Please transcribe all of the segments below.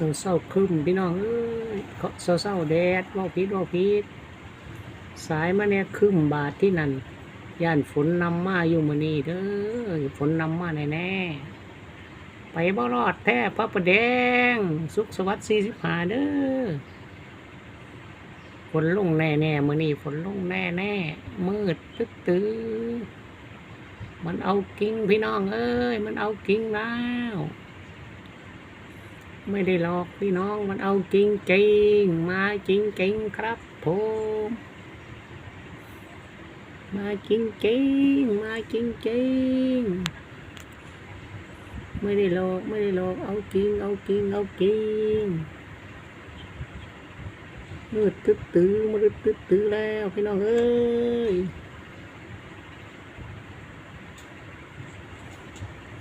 เศร้าเศร้าๆครึมพี่น้องเอ้ยเขาเศร้าเศร้าแดดว่าพิษว่าพิษสายมาเนี่ยครึมบาทที่นั่นย่านฝนนำมาอยู่มือนี้เด้อฝนนำมาแน่ๆไปบ่รอดแท้พระประแดง สุขสวัสดิ์สี่สิบห้าเด้อฝนลงแน่ๆมื้อนี้ฝนลงแน่ๆมืดตึ๊ดตื้อมันเอากิ่งพี่น้องเอ้ย มันเอากิ่งแล้ว ไม่ได้หลอกพี่น้องมันเอาจริงจริงๆมาจริงจริงๆครับผมมาจริงจริงๆมาจริงจริงๆไม่ได้หลอกไม่ได้หลอกเอาจริงเอาจริงเอาจริงมืดตึ๊ดตื้อมืดตึ๊ดตื้อแล้วพี่น้องเอ้ย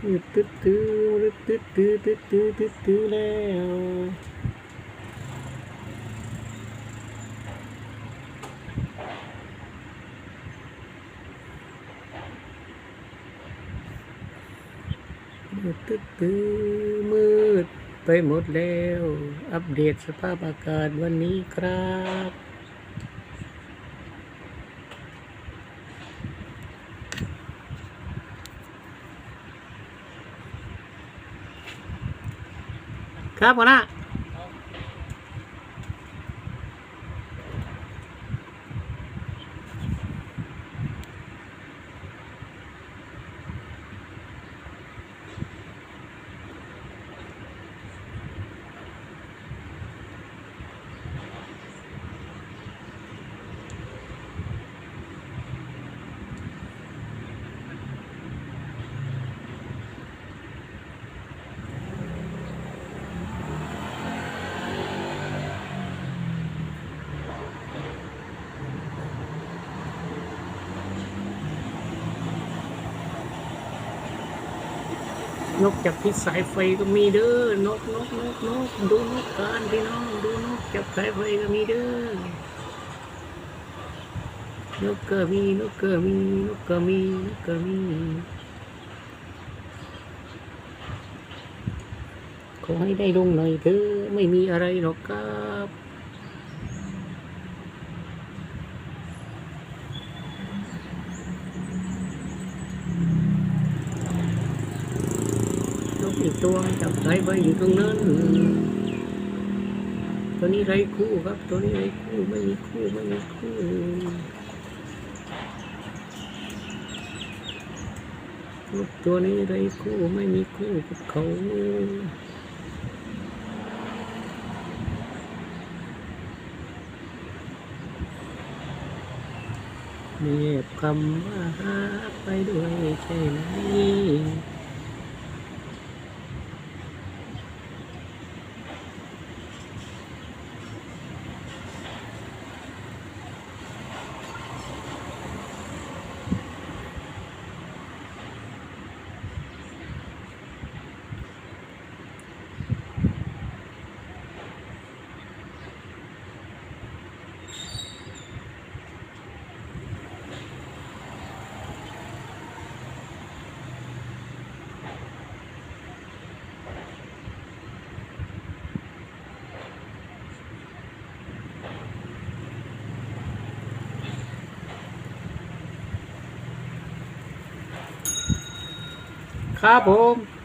มืดตึ๊ดตื้อมืดตึ๊ดตื้อตึ๊ดตื้อตึ๊ดตื้อแล้วมืดตึ๊ดตื้อมืดไปหมดแล้ว อัปเดตสภาพอากาศวันนี้ครับ ครับหัวหน้า นกจากพิษสายไฟก็มีเด้อนกนกนกนกดูนกการพี่น้องดูนกจากสายไฟก็มีเด้อนกก็มีนกก็มีนกก็มีนกก็มีขอให้ได้ลงหน่อยเถอะไม่มีอะไรหรอกครับ นกอีก ตัวจับสายไฟอยู่ตรงนั้น ตัวนี้ไรคู่ครับ ตัวนี้ไรคู่ไม่มีคู่ไม่มีคู่นกตัวนี้ไรคู่ไม่มีคู่กับเขาเนียบคำว่าหาไปด้วยใช่ไหม ครับผม